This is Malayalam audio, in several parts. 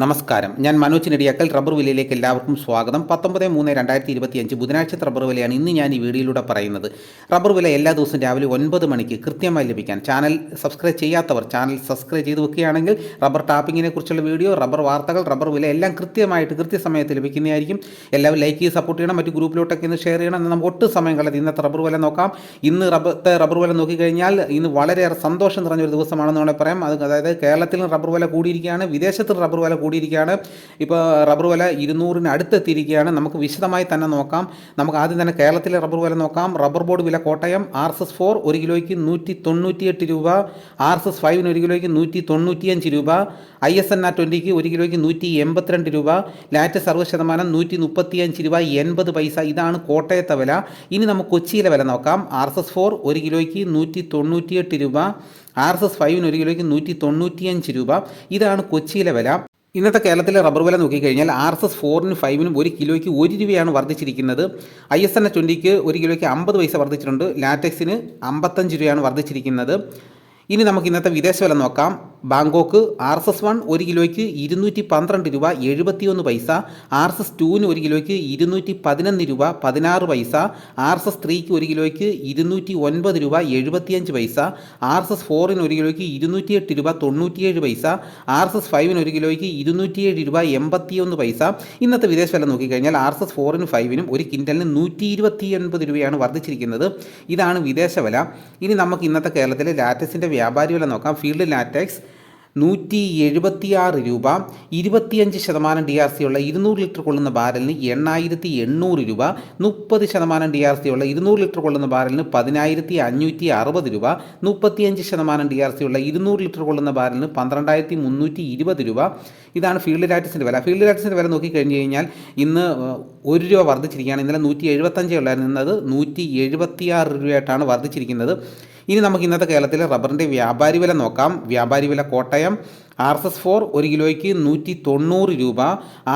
നമസ്കാരം. ഞാൻ മനോജ് നെടിയാക്കൽ റബ്ബർ വിലയിലേക്ക് എല്ലാവർക്കും സ്വാഗതം. പത്തൊമ്പത് മൂന്ന് രണ്ടായിരത്തി ഇരുപത്തി അഞ്ച് ബുധനാഴ്ച റബ്ബർ വിലയാണ് ഇന്ന് ഞാൻ ഈ വീഡിയോയിലൂടെ പറയുന്നത്. റബ്ബർ വില എല്ലാ ദിവസവും രാവിലെ ഒൻപത് മണിക്ക് കൃത്യമായി ലഭിക്കാൻ ചാനൽ സബ്സ്ക്രൈബ് ചെയ്യാത്തവർ ചാനൽ സബ്സ്ക്രൈബ് ചെയ്ത് വെക്കുകയാണെങ്കിൽ റബ്ബർ ടാപ്പിങ്ങിനെ കുറിച്ചുള്ള വീഡിയോ റബ്ബർ വാർത്തകൾ റബ്ബർ വില എല്ലാം കൃത്യമായിട്ട് കൃത്യസമയത്ത് ലഭിക്കുന്നതായിരിക്കും. എല്ലാവരും ലൈക്ക് ചെയ്ത് സപ്പോർട്ട് ചെയ്യണം. മറ്റു ഗ്രൂപ്പിലോട്ടൊക്കെ ഇന്ന് ഷെയർ ചെയ്യണം. നമുക്ക് ഒട്ടും സമയം കളയത് ഇന്നത്തെ റബ്ബർ വില നോക്കാം. ഇന്ന് റബ്ബത്തെ റബ്ബർ വില നോക്കിക്കഴിഞ്ഞാൽ ഇന്ന് വളരെയേറെ സന്തോഷം നിറഞ്ഞൊരു ദിവസമാണെന്ന് വേണമെങ്കിൽ പറയാം. അത് അതായത് കേരളത്തിലും റബ്ബർ വില കൂടിയിരിക്കുകയാണ്. വിദേശത്തും റബ്ബർ വില കൂടിയിരിക്കുകയാണ്. ഇപ്പോൾ റബ്ബർ വില ഇരുന്നൂറിന് അടുത്തെത്തിയിരിക്കുകയാണ്. നമുക്ക് വിശദമായി തന്നെ നോക്കാം. നമുക്ക് ആദ്യം തന്നെ കേരളത്തിലെ റബ്ബർ വില നോക്കാം. റബ്ബർ ബോർഡ് വില Kottayam R S S four ഒരു കിലോയ്ക്ക് നൂറ്റി തൊണ്ണൂറ്റിയെട്ട് രൂപ. ആർ എസ് എസ് ഫൈവിന് ഒരു കിലോയ്ക്ക് നൂറ്റി തൊണ്ണൂറ്റിയഞ്ച് രൂപ. ഐ എസ് എൻ ആർ ട്വന്റിക്ക് ഒരു കിലോയ്ക്ക് നൂറ്റി എൺപത്തിരണ്ട് രൂപ. ലാറ്റ് സർവ ശതമാനം നൂറ്റി മുപ്പത്തിയഞ്ച് രൂപ എൺപത് പൈസ. ഇതാണ് കോട്ടയത്തെ വില. ഇനി നമുക്ക് കൊച്ചിയിലെ വില നോക്കാം. ആർ എസ് എസ് ഫോർ ഒരു കിലോയ്ക്ക് നൂറ്റി തൊണ്ണൂറ്റിയെട്ട് രൂപ. ആർ എസ് എസ് ഫൈവിന് ഒരു കിലോയ്ക്ക് നൂറ്റി തൊണ്ണൂറ്റിയഞ്ച് രൂപ. ഇതാണ് കൊച്ചിയിലെ വില. ഇന്നത്തെ കേരളത്തിലെ റബ്ബർ വില നോക്കിക്കഴിഞ്ഞാൽ ആർ എസ് എസ് ഫോറിനും ഫൈവിനും ഒരു കിലോയ്ക്ക് ഒരു രൂപയാണ് വർദ്ധിച്ചിരിക്കുന്നത്. ഐ എസ് എൻ എ ട്വന്റിക്ക് ഒരു കിലോയ്ക്ക് അമ്പത് പൈസ വർദ്ധിച്ചിട്ടുണ്ട്. ലാറ്റക്സിന് അമ്പത്തഞ്ച് രൂപയാണ് വർദ്ധിച്ചിരിക്കുന്നത്. ഇനി നമുക്ക് ഇന്നത്തെ വിദേശ വില നോക്കാം. Bangkok R S S one ഒരു കിലോയ്ക്ക് ഇരുന്നൂറ്റി പന്ത്രണ്ട് രൂപ എഴുപത്തിയൊന്ന് പൈസ ആർ എസ് എസ് ടുവിന് ഒരു കിലോയ്ക്ക് ഇരുന്നൂറ്റി പതിനൊന്ന് രൂപ പതിനാറ് പൈസ ആർ എസ് എസ് ത്രീക്ക് ഒരു കിലോയ്ക്ക് ഇരുന്നൂറ്റി ഒൻപത് രൂപ എഴുപത്തിയഞ്ച് പൈസ ആർ എസ് എസ് ഫോറിന് ഒരു കിലോയ്ക്ക് ഇരുന്നൂറ്റിയെട്ട് രൂപ തൊണ്ണൂറ്റിയേഴ് പൈസ ആർ എസ് എസ് ഫൈവിന് ഒരു കിലോയ്ക്ക് ഇരുന്നൂറ്റിയേഴ് രൂപ എൺപത്തിയൊന്ന് പൈസ. ഇന്നത്തെ വിദേശ വില നോക്കിക്കഴിഞ്ഞാൽ ആർ എസ് എസ് ഫോറിനും ഫൈവിനും ഒരു കിൻഡലിന് നൂറ്റി ഇരുപത്തി ഒൻപത് രൂപയാണ് വർദ്ധിച്ചിരിക്കുന്നത്. ഇതാണ് വിദേശ വില. ഇനി നമുക്ക് ഇന്നത്തെ കേരളത്തിലെ ലാറ്റക്സിന്റെ വ്യാപാരി വില നോക്കാം. ഫീൽഡ് ലാറ്റക്സ് നൂറ്റി എഴുപത്തിയാറ് രൂപ ഇരുപത്തിയഞ്ച് ശതമാനം ഡി ആർ സി ഉള്ള ഇരുന്നൂറ് ലിറ്റർ കൊള്ളുന്ന ബാരലിന് എണ്ണായിരത്തി എണ്ണൂറ് രൂപ മുപ്പത് ശതമാനം ഡി ആർ സി ഉള്ള ഇരുന്നൂറ് ലിറ്റർ കൊള്ളുന്ന ബാരലിന് പതിനായിരത്തി അഞ്ഞൂറ്റി അറുപത് രൂപ മുപ്പത്തിയഞ്ച് ശതമാനം ഡി ആർ സി ഉള്ള ഇരുന്നൂറ് ലിറ്റർ കൊള്ളുന്ന ബാരലിന് പന്ത്രണ്ടായിരത്തി മുന്നൂറ്റി ഇരുപത് രൂപ. ഇതാണ് ഫീൽഡ് ലാറ്റസിന്റെ വില. ഫീൽഡ് ലാറ്റസിന്റെ വില നോക്കിക്കഴിഞ്ഞ് കഴിഞ്ഞാൽ ഇന്ന് ഒരു രൂപ വർദ്ധിച്ചിരിക്കുകയാണ്. ഇന്നലെ നൂറ്റി എഴുപത്തഞ്ചേ ഉള്ളായിരുന്നു. ഇന്നത് നൂറ്റി എഴുപത്തിയാറ് രൂപയായിട്ടാണ് വർദ്ധിച്ചിരിക്കുന്നത്. ഇനി നമുക്ക് ഇന്നത്തെ കേരളത്തിലെ റബ്ബറിന്റെ വ്യാപാരി വില നോക്കാം. വ്യാപാരി വില Kottayam R S S four ഒരു കിലോയ്ക്ക് നൂറ്റി തൊണ്ണൂറ് രൂപ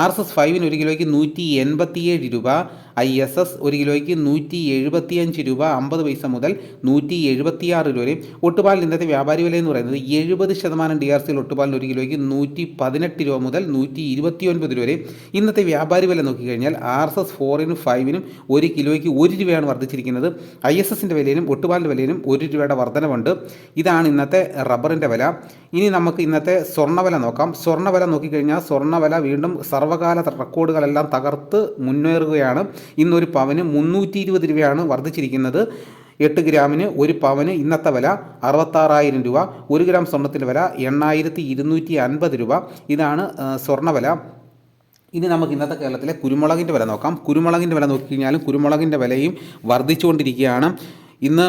ആർ എസ് എസ് ഫൈവിന് ഒരു കിലോയ്ക്ക് നൂറ്റി എൺപത്തിയേഴ് രൂപ ഐ എസ് എസ് ഒരു കിലോയ്ക്ക് നൂറ്റി എഴുപത്തിയഞ്ച് രൂപ അമ്പത് പൈസ മുതൽ നൂറ്റി എഴുപത്തിയാറ് വരെ ഒട്ടുപാലിന് ഇന്നത്തെ വ്യാപാരി വില എന്ന് പറയുന്നത് എഴുപത് ശതമാനം ഡി ആർ സിയിൽ ഒട്ടുപാലിന് ഒരു കിലോയ്ക്ക് നൂറ്റി പതിനെട്ട് രൂപ മുതൽ നൂറ്റി ഇരുപത്തി ഒൻപത് രൂപ വരെ ഇന്നത്തെ വ്യാപാരി വില നോക്കിക്കഴിഞ്ഞാൽ ആർ എസ് എസ് ഫോറിനും ഫൈവിനും ഒരു കിലോയ്ക്ക് ഒരു രൂപയാണ് വർദ്ധിച്ചിരിക്കുന്നത്. ഐ എസ് എസിന്റെ വിലയിലും ഒട്ടുപാലിന്റെ വിലയിലും ഒരു രൂപയുടെ വർധനവുണ്ട്. ഇതാണ് ഇന്നത്തെ റബ്ബറിന്റെ വില. ഇനി നമുക്ക് ഇന്നത്തെ സ്വർണവില നോക്കാം. സ്വർണവില നോക്കിക്കഴിഞ്ഞാൽ സ്വർണവില വീണ്ടും സർവകാല റെക്കോർഡുകളെല്ലാം തകർത്ത് മുന്നേറുകയാണ്. ഇന്നൊരു പവന് മുന്നൂറ്റി ഇരുപത് രൂപയാണ് വർദ്ധിച്ചിരിക്കുന്നത്. എട്ട് ഗ്രാമിന് ഒരു പവന് ഇന്നത്തെ വില അറുപത്താറായിരം രൂപ. ഒരു ഗ്രാം സ്വർണത്തിന്റെ വില എണ്ണായിരത്തി ഇരുന്നൂറ്റി അൻപത് രൂപ. ഇതാണ് സ്വർണവില ഇനി നമുക്ക് ഇന്നത്തെ കേരളത്തിലെ കുരുമുളകിന്റെ വില നോക്കാം. കുരുമുളകിന്റെ വില നോക്കിക്കഴിഞ്ഞാലും കുരുമുളകിന്റെ വിലയും വർദ്ധിച്ചുകൊണ്ടിരിക്കുകയാണ്. ഇന്ന്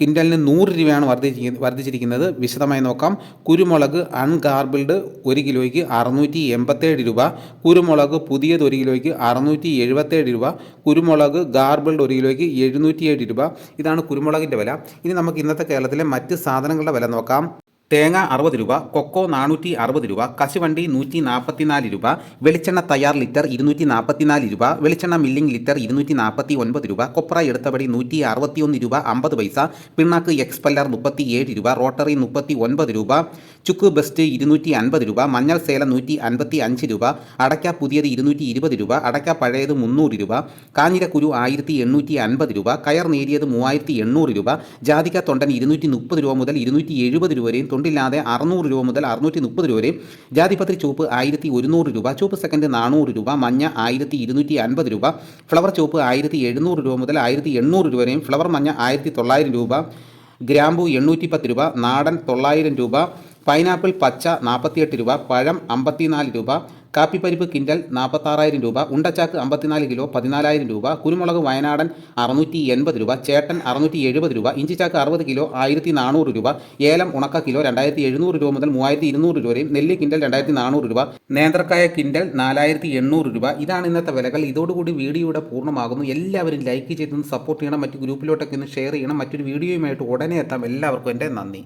കിൻഡലിന് നൂറ് രൂപയാണ് വർദ്ധിച്ചി വർദ്ധിച്ചിരിക്കുന്നത്. വിശദമായി നോക്കാം. കുരുമുളക് അൺഗാർബിൾഡ് ഒരു കിലോയ്ക്ക് അറുന്നൂറ്റി എൺപത്തേഴ് രൂപ. കുരുമുളക് പുതിയത് ഒരു കിലോയ്ക്ക് അറുന്നൂറ്റി എഴുപത്തേഴ് രൂപ. കുരുമുളക് ഗാർബിൾഡ് ഒരു കിലോയ്ക്ക് എഴുന്നൂറ്റിയേഴ് രൂപ. ഇതാണ് കുരുമുളകിന്റെ വില. ഇനി നമുക്ക് ഇന്നത്തെ കേരളത്തിലെ മറ്റ് സാധനങ്ങളുടെ വില നോക്കാം. തേങ്ങ അറുപത് രൂപ കൊക്കോ നാനൂറ്റി അറുപത് രൂപ കശുവണ്ടി നൂറ്റി നാൽപ്പത്തിനാല് രൂപ വെളിച്ചെണ്ണ തയ്യാർ ലിറ്റർ ഇരുന്നൂറ്റി നാൽപ്പത്തിനാല് രൂപ വെളിച്ചെണ്ണ മില്ലിംഗ് ലിറ്റർ ഇരുന്നൂറ്റി നാൽപ്പത്തി ഒൻപത് രൂപ കൊപ്ര എടുത്തപടി നൂറ്റി അറുപത്തിയൊന്ന് രൂപ അമ്പത് പൈസ പിണ്ണാക്ക് എക്സ്പെല്ലർ മുപ്പത്തി ഏഴ് രൂപ റോട്ടറി മുപ്പത്തി ഒൻപത് രൂപ ചുക്ക് ബെസ്റ്റ് ഇരുന്നൂറ്റി അൻപത് രൂപ മഞ്ഞൾ സേല നൂറ്റി അൻപത്തി അഞ്ച് രൂപ അടയ്ക്ക പുതിയത് ഇരുന്നൂറ്റി ഇരുപത് രൂപ അടയ്ക്ക പഴയത് മുന്നൂറ് രൂപ കാഞ്ഞിരക്കുരു ആയിരത്തി എണ്ണൂറ്റി അൻപത് രൂപ കയർ നേരിയത് മൂവായിരത്തി എണ്ണൂറ് രൂപ ജാതിക തൊണ്ടൻ ഇരുന്നൂറ്റി മുപ്പത് രൂപ മുതൽ ഇരുന്നൂറ്റി എഴുപത് രൂപ വരെയും തൊണ്ടില്ലാതെ അറുന്നൂറ് രൂപ മുതൽ അറുന്നൂറ്റി മുപ്പത് രൂപ വരെയും ജാതിപത്രി ചുവപ്പ് ആയിരത്തി ഒരുന്നൂറ് രൂപ ചുവപ്പ് സെക്കൻഡ് നാനൂറ് രൂപ മഞ്ഞ ആയിരത്തി ഇരുന്നൂറ്റി അൻപത് രൂപ ഫ്ലവർ ചുവപ്പ് ആയിരത്തി എഴുന്നൂറ് രൂപ മുതൽ ആയിരത്തി എണ്ണൂറ് രൂപ വരെയും ഫ്ലവർ മഞ്ഞ ആയിരത്തി തൊള്ളായിരം രൂപ ഗ്രാമ്പു എണ്ണൂറ്റി പത്ത് രൂപ നാടൻ തൊള്ളായിരം രൂപ പൈനാപ്പിൾ പച്ച നാൽപ്പത്തിയെട്ട് രൂപ പഴം അമ്പത്തിനാല് രൂപ കാപ്പിപ്പരിപ്പ് കിൻഡൽ നാൽപ്പത്താറായിരം രൂപ ഉണ്ടച്ചാക്ക് അമ്പത്തിനാല് കിലോ പതിനാലായിരം രൂപ കുരുമുളക് വയനാടൻ അറുന്നൂറ്റി എൺപത് രൂപ ചേട്ടൻ അറുന്നൂറ്റി എഴുപത് രൂപ ഇഞ്ചിച്ചാക്ക് അറുപത് കിലോ ആയിരത്തി നാനൂറ് രൂപ ഏലം ഉണക്ക കിലോ രണ്ടായിരത്തി എഴുന്നൂറ് രൂപ മുതൽ മൂവായിരത്തി ഇരുന്നൂറ് രൂപ വരെയും നെല്ല് കിൻഡൽ രണ്ടായിരത്തി നാനൂറ് രൂപ നേന്ത്രക്കായ കിൻഡൽ നാലായിരത്തി എണ്ണൂറ് രൂപ. ഇതാണ് ഇന്നത്തെ വിലകൾ. ഇതോടുകൂടി വീഡിയോയുടെ പൂർണമാകുന്നു. എല്ലാവരും ലൈക്ക് ചെയ്തൊന്ന് സപ്പോർട്ട് ചെയ്യണം. മറ്റു ഗ്രൂപ്പിലോട്ടൊക്കെ ഒന്ന് ഷെയർ ചെയ്യണം. മറ്റൊരു വീഡിയോയുമായിട്ട് ഉടനെ എത്താം. എല്ലാവർക്കും എന്റെ നന്ദി.